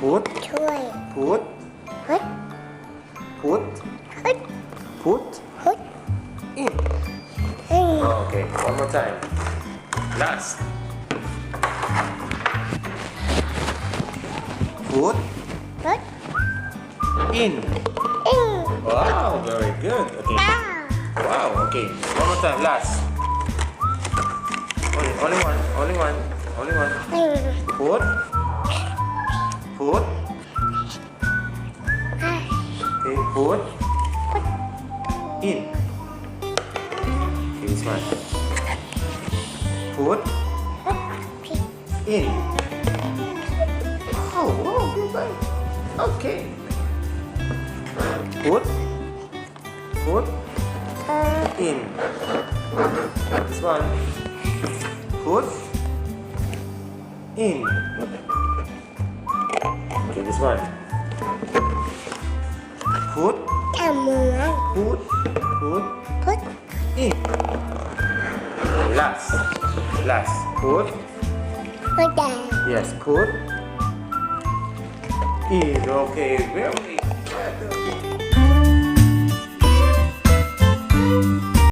put ช่วย put ฮึด put ฮึด put ฮึด in อืม okay one more time last put ฮึด in อืม wow very good okay อ้า wow okay one more time last only only one only one only one อืม put put Good. In. This one. Good. In. Oh, wow, good boy. Okay. Good. Good. In. This one. Good. In. Okay, this one. put ทำเหมือน put put พุด in last last put ไม่ได้ yes put in okay very good